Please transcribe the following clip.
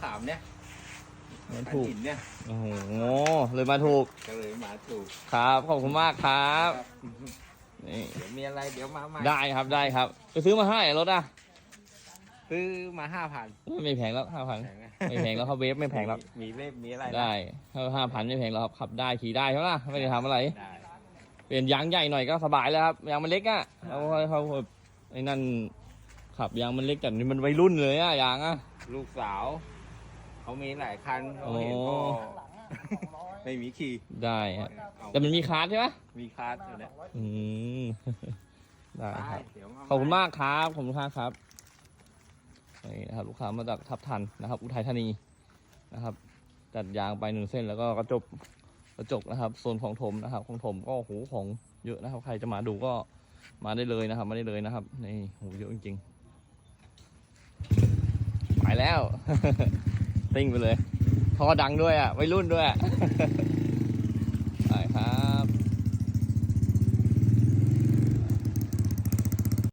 ขามเนี่ยมาถูก หินเนี่ยโอ้โหเลยมาถูกก็เลยมาถูกครับขอบคุณมากครับนี่เดี๋ยวมีอะไรเดี๋ยวมาใหม่ได้ครับได้ครับไปซื้อมาให้รถอะซื้อมาห้าพันไม่แพงแล้วห้าพันไม่แพงแล้วเขาเวฟไม่แพงแล้วมีเล่มมีอะไรได้ห้าพันไม่แพงแล้วครับขับได้ขี่ได้ใช่ไหมล่ะไม่ได้ทำอะไรได้เปลี่ยนยางใหญ่หน่อยก็สบายแล้วครับยางมันเล็กอะเขาเขาเขาไอ้นั่นขับยางมันเล็กแต่นี่มันวัยรุ่นเลยอะยางอะลูกสาว เขามีหลายคันเขาเห็นโอ้ก็ไม่มีขี่ได้ฮะเอาแต่มันมีคาร์ดใช่ไหมมีคาร์ดอยู่เนี่ยอืม ได้ครับ เดี๋ยวมาขอบคุณมากครับขอบคุณมากครับนี่นะครับ ลูกค้ามาจากทับทันนะครับ อุทัยธานีนะครับ จัดยางไปหนึ่งเส้นแล้วก็กระจกกระจกนะครับโซนของถมนะครับของถมก็โอ้โหของเยอะนะครับ ใครจะมาดูก็มาได้เลยนะครับ มาได้เลยนะครับนี่โหเยอะจริงๆไปแล้ว ติ้งไปเลยท่อดังด้วยอะวัยรุ่นด้วยอะ